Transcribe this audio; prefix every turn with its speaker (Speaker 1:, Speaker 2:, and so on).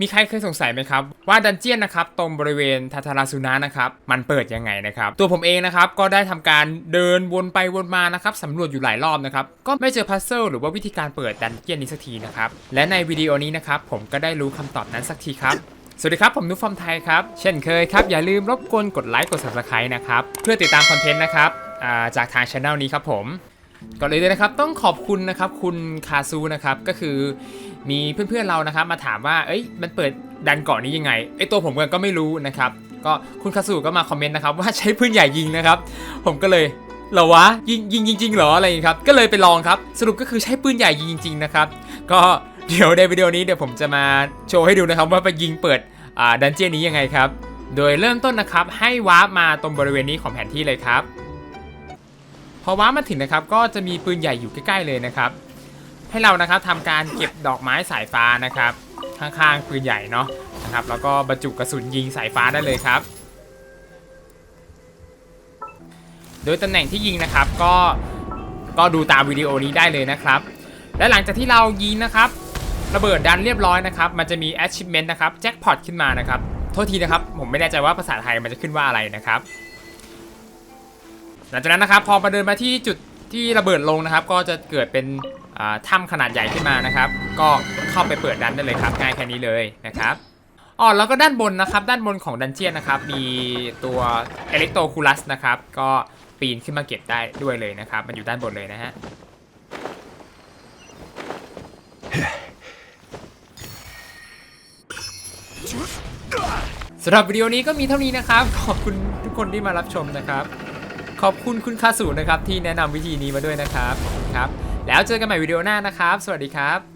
Speaker 1: มีใครเคยสงสัยไหมครับ ว่าดันเจียนนะครับตรงบริเวณทาทาราซุนะนะครับมันเปิดยังไงนะครับ ตัวผมเองนะครับก็ได้ทำการเดินวนไปวนมานะครับสำรวจอยู่หลายรอบนะครับก็ไม่เจอพัซเซิลหรือว่าวิธีการเปิดดันเจียนนี้สักทีนะครับและในวิดีโอนี้นะครับผมก็ได้รู้คำตอบนั้นสักทีครับสวัสดีครับ ผมนุ๊กฟอมไทยครับ เช่นเคยครับ อย่าลืมรบกวนกดไลค์กด subscribe นะครับ เพื่อติดตามคอนเทนต์นะครับ จากทางช anel นี้ครับผม ก่อนเลยเลยนะครับต้องขอบคุณนะครับคุณคาซูนะครับก็คือมีเพื่อนๆเรานะครับมาถามว่าเอ้ยมันเปิดดันเกาะนี้ยังไงไอตัวผมก็ไม่รู้นะครับก็คุณคาซูก็มาคอมเมนต์นะครับว่าใช้ปืนใหญ่ยิงนะครับผมก็เลยเหรอวะยิงยิงจริงๆหรออะไรอย่างี้ครับก็เลยไปลองครับสรุปก็คือใช้ปืนใหญ่ยิงจริงๆนะครับก็เดี๋ยวในวิดีโอนี้เดี๋ยวผมจะมาโชว์ให้ดูนะครับว่าไปยิงเปิดอ่าดันเจี้ยนนี้ยังไงครับโดยเริ่มต้นนะครับให้วาร์ปมาตรงบริเวณนี้ของแผนที่เลยครับ พอว้ามาถึงนะครับก็จะมีปืนใหญ่อยู่ใกล้ๆเลยนะครับ ให้เรานะครับทำการเก็บดอกไม้สายฟ้านะครับ ข้างๆปืนใหญ่เนาะนะครับแล้วก็บรรจุกระสุนยิงสายฟ้าได้เลยครับ โดยตำแหน่งที่ยิงนะครับก็ก็ดูตามวิดีโอนี้ได้เลยนะครับ และหลังจากที่เรายิงนะครับ ระเบิดดันเรียบร้อยนะครับ มันจะมี achievement นะครับแจ็คพอตขึ้นมานะครับ โทษทีนะครับ ผมไม่แน่ใจว่าภาษาไทยมันจะขึ้นว่าอะไรนะครับ ลังจากนั้นนะครับพอมาเดินมาที่จุดที่ระเบิดลงนะครับ ก็จะเกิดเป็นถ้ำขนาดใหญ่ขึ้นมานะครับ ก็เข้าไปเปิดดันได้เลยครับง่ายแค่นี้เลยนะครับอ๋อแล้วก็ด้านบนนะครับ ด้านบนของดันเจียนนะครับ มีตัวเอเล็กโตคูลัสนะครับ ก็ปีนขึ้นมาเก็บได้ด้วยเลยนะครับ มันอยู่ด้านบนเลยนะฮะสำหรับวิดีโอนี้ก็มีเท่านี้นะครับ ขอบคุณทุกคนที่มารับชมนะครับ ขอบคุณคุณคาสูนะครับที่แนะนำวิธีนี้มาด้วยนะครับขอบคุณครับ แล้วเจอกันใหม่วิดีโอหน้านะครับ สวัสดีครับ